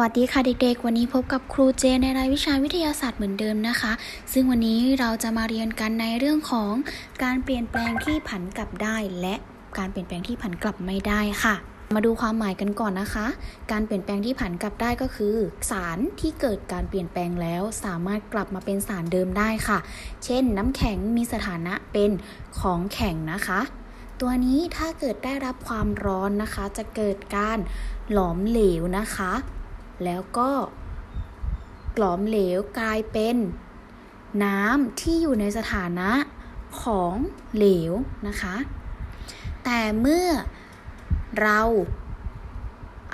วัสดีค่ะเด็กๆ วันนี้พบกับครูเจในรายวิชาวิทยาศาสตร์เหมือนเดิมนะคะ ซึ่งวันนี้เราจะมาเรียนกันในเรื่องของการเปลี่ยนแปลงที่ผันกลับได้ และการเปลี่ยนแปลงที่ผันกลับไม่ได้ค่ะ มาดูความหมายกันก่อนนะคะ การเปลี่ยนแปลงที่ผันกลับได้ก็คือ สารที่เกิดการเปลี่ยนแปลงแล้ว สามารถกลับมาเป็นสารเดิมได้ค่ะ เช่น น้ำแข็งมีสถานะเป็นของแข็งนะคะตัวนี้ถ้าเกิดได้รับความร้อนนะคะ จะเกิดการหลอมเหลวนะคะ แล้วก็หลอมเหลวกลายเป็น น้ำที่อยู่ในสถานะของเหลวนะคะ แต่เมื่อเรา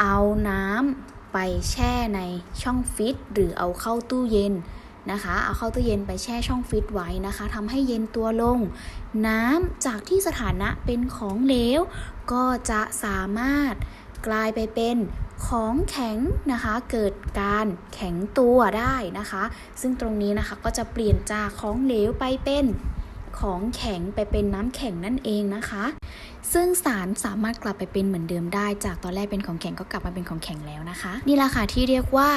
เอาน้ำไปแช่ในช่องฟิตหรือเอาเข้าตู้เย็นนะคะ เอาเข้าตู้เย็นไปแช่ช่องฟิตไว้นะคะทำให้เย็นตัวลง น้ำจากที่สถานะเป็นของเหลว ก็จะสามารถกลายไปเป็น ของแข็งนะคะเกิดการแข็งตัวได้นะคะ ซึ่งตรงนี้นะคะก็จะเปลี่ยนจากของเหลวไปเป็นของแข็งไปเป็นน้ำแข็งนั่นเองนะคะ ซึ่งสารสามารถกลับไปเป็นเหมือนเดิมได้ จากตอนแรกเป็นของแข็งก็กลับมาเป็นของแข็งแล้วนะคะ นี่แหละค่ะที่เรียกว่า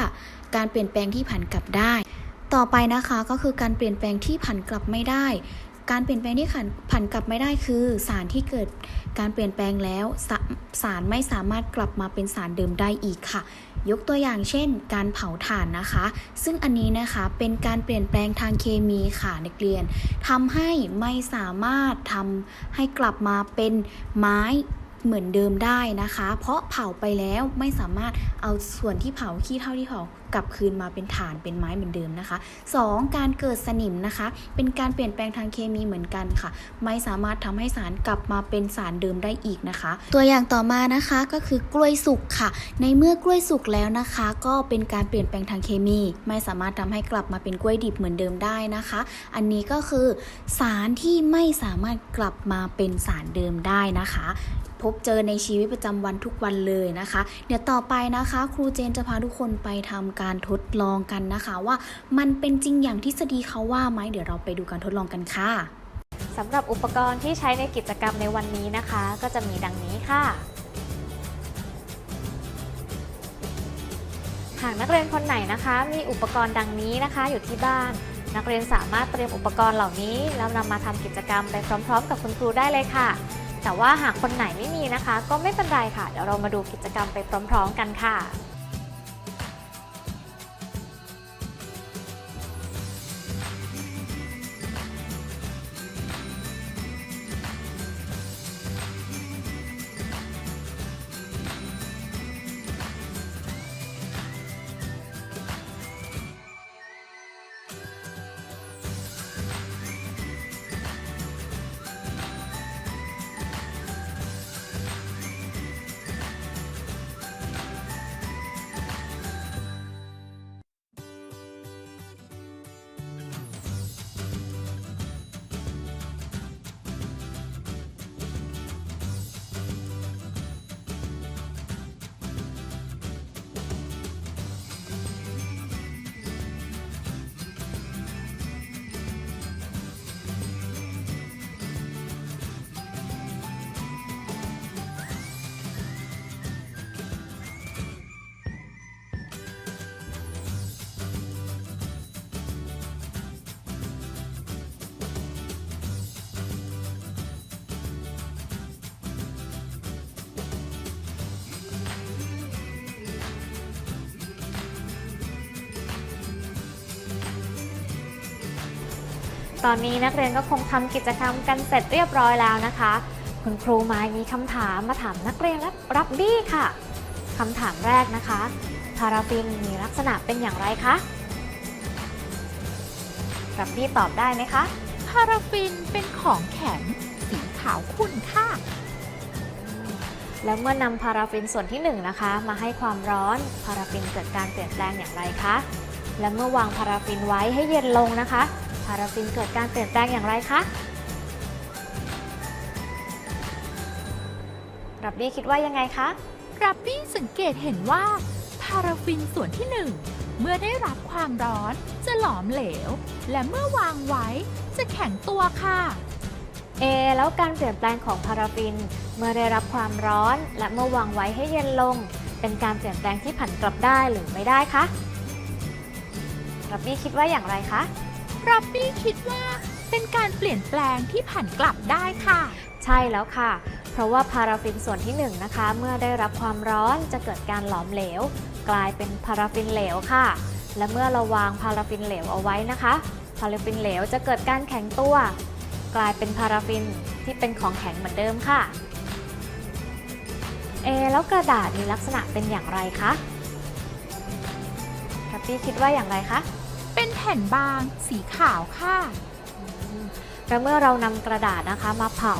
การเปลี่ยนแปลงที่ผันกลับได้ ต่อไปนะคะก็คือการเปลี่ยนแปลงที่ผันกลับไม่ได้ การเปลี่ยนแปลงที่ผันผันกลับไม่ได้คือสารที่เกิดการเปลี่ยนแปลงแล้วสาสารไม่สามารถกลับมาเป็นสารเดิมได้อีกค่ะ ยกตัวอย่างเช่น การเผาถ่านนะคะ ซึ่งอันนี้นะคะเป็นการเปลี่ยนแปลงทางเคมีค่ะนักเรียนทำให้ไม่สามารถทำให้กลับมาเป็นไม้ เหมือนเดิมได้นะคะ เพราะเผาไปแล้วไม่สามารถเอาส่วนที่เผาขี้เท่าที่เผากลับคืนมาเป็นถ่านเป็นไม้เหมือนเดิมนะคะ 2. การเกิดสนิมนะคะ เป็นการเปลี่ยนแปลงทางเคมีเหมือนกันค่ะ ไม่สามารถทำให้สารกลับมาเป็นสารเดิมได้อีกนะคะ ตัวอย่างต่อมานะคะก็คือกล้วยสุกค่ะ ในเมื่อกล้วยสุกแล้วนะคะ ก็เป็นการเปลี่ยนแปลงทางเคมี ไม่สามารถทำให้กลับมาเป็นกล้วยดิบเหมือนเดิมได้นะคะ อันนี้ก็คือสารที่ไม่สามารถกลับมาเป็นสารเดิมได้นะคะ พบเจอในชีวิตประจำวันทุกวันเลยนะคะ เดี๋ยวต่อไปนะคะ ครูเจนจะพาทุกคนไปทำการทดลองกันนะคะ ว่ามันเป็นจริงอย่างทฤษฎีเขาว่าไหมเดี๋ยวเราไปดูการทดลองกันค่ะสำหรับอุปกรณ์ที่ใช้ในกิจกรรมในวันนี้นะคะ ก็จะมีดังนี้ค่ะ หากนักเรียนคนไหนนะคะ มีอุปกรณ์ดังนี้นะคะอยู่ที่บ้าน นักเรียนสามารถเตรียมอุปกรณ์เหล่านี้ แล้วนำมาทำกิจกรรมไปพร้อม ๆ กับคุณครูได้เลยค่ะ แต่ว่าหากคนไหนไม่มีนะคะ ก็ไม่เป็นไรค่ะ เดี๋ยวเรามาดูกิจกรรมไปพร้อม ๆ กันค่ะ ตอนนี้นักเรียนก็คงทำกิจกรรมกันเสร็จเรียบร้อยแล้วนะคะ คุณครูไม้มีคำถามมาถามนักเรียนและรับบี้ค่ะคำถามแรกนะคะ พาราฟินมีลักษณะเป็นอย่างไรคะรับบี้ตอบได้ไหมคะ พาราฟินเป็นของแข็งสีขาวขุ่นค่ะ แล้วเมื่อนำพาราฟินส่วนที่1นะคะ มาให้ความร้อนพาราฟินเกิดการเปลี่ยนแปลงอย่างไรคะ และเมื่อวางพาราฟินไว้ให้เย็นลงนะคะ พาราฟินเกิดการเปลี่ยนแปลงอย่างไรคะรับบี้คิดว่ายังไงคะรับบี้สังเกตเห็นว่าพาราฟินส่วนที่หนึ่งเมื่อได้รับความร้อนจะหลอมเหลว และเมื่อวางไว้จะแข็งตัวค่ะ เอ แล้วการเปลี่ยนแปลงของพาราฟิน เมื่อได้รับความร้อน และเมื่อวางไว้ให้เย็นลง เป็นการเปลี่ยนแปลงที่ผันกลับได้หรือไม่ได้คะรับบี้คิดว่าอย่างไรคะ รับบี้คิดว่าเป็นการเปลี่ยนแปลงที่ผันกลับได้ค่ะ ใช่แล้วค่ะ เพราะว่าพาราฟินส่วนที่1นนะคะ เมื่อได้รับความร้อนจะเกิดการหลอมเหลว กลายเป็นพาราฟินเหลวค่ะ และเมื่อเราวางพาราฟินเหลวเอาไว้นะคะพาราฟินเหลวจะเกิดการแข็งตัว กลายเป็นพาราฟินที่เป็นของแข็งเหมือนเดิมค่ะเอแล้วกระดาษมีลักษณะเป็นอย่างไรคะทัปปี้คิดว่าอย่างไรคะ แผ่นบาง สีขาวค่ะ แล้วเมื่อเรานำกระดาษนะคะมาเผา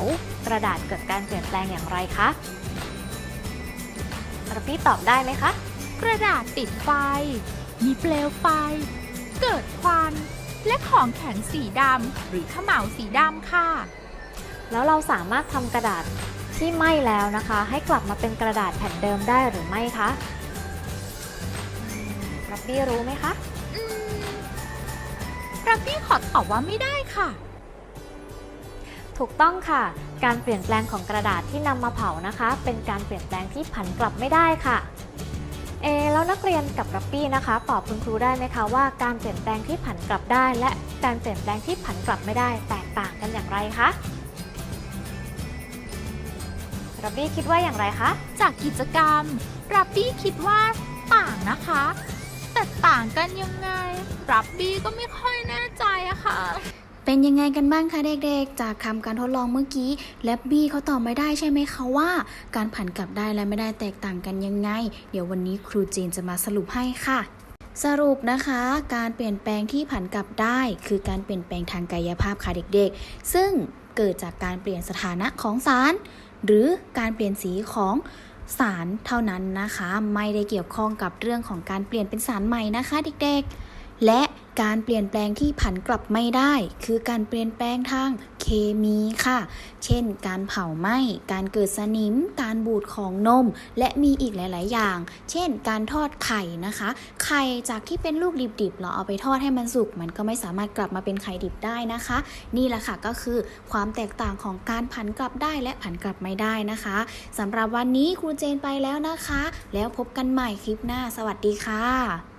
กระดาษเกิดการเปลี่ยนแปลงอย่างไรคะทัปปี้ตอบได้ไหมคะ กระดาษติดไฟ มีเปลวไฟ เกิดควัน และของแข็งสีดำหรือขมเหลาสีดำค่ะ แล้วเราสามารถทำกระดาษที่ไหม้แล้วนะคะ ให้กลับมาเป็นกระดาษแผ่นเดิมได้หรือไม่คะรับบี้รู้ไหมคะอืม รับบี้ขอตอบว่าไม่ได้ค่ะ ถูกต้องค่ะ การเปลี่ยนแปลงของกระดาษที่นำมาเผานะคะ เป็นการเปลี่ยนแปลงที่ผันกลับไม่ได้ค่ะ เอะแล้วนักเรียนกับรับบี้นะคะ ตอบคุณครูได้ไหมคะว่า การเปลี่ยนแปลงที่ผันกลับได้ และการเปลี่ยนแปลงที่ผันกลับไม่ได้ แตกต่างกันอย่างไรคะรับบี้คิดว่าอย่างไรคะ จากกิจกรรม รับบี้คิดว่าต่างนะคะ แต่ต่างกันยังไงรับบี้ก็ไม่ค่อยแน่ใจอะค่ะ เป็นยังไงกันบ้างคะเด็กๆ จากคำการทดลองเมื่อกี้แลบบี้เขาตอบไม่ได้ใช่ไหมคะว่า การผันกลับได้และไม่ได้แตกต่างกันยังไง เดี๋ยววันนี้ครูเจนจะมาสรุปให้ค่ะสรุปนะคะ การเปลี่ยนแปลงที่ผันกลับได้ คือการเปลี่ยนแปลงทางกายภาพค่ะเด็กๆ ซึ่งเกิดจากการเปลี่ยนสถานะของสาร หรือการเปลี่ยนสีของ สารเท่านั้นนะคะ ไม่ได้เกี่ยวข้องกับเรื่องของการเปลี่ยนเป็นสารใหม่นะคะเด็กๆ และการเปลี่ยนแปลงที่ผันกลับไม่ได้ คือการเปลี่ยนแปลงทางเคมีค่ะ เช่น การเผาไหม้ การเกิดสนิม การบูดของนม และมีอีกหลาย ๆ อย่าง เช่น การทอดไข่นะคะ ไข่จากที่เป็นลูกดิบ ๆ เราเอาไปทอดให้มันสุก มันก็ไม่สามารถกลับมาเป็นไข่ดิบได้นะคะ นี่แหละค่ะก็คือความแตกต่างของการผันกลับได้และผันกลับไม่ได้นะคะสำหรับวันนี้ครูเจนไปแล้วนะคะ แล้วพบกันใหม่คลิปหน้า สวัสดีค่ะ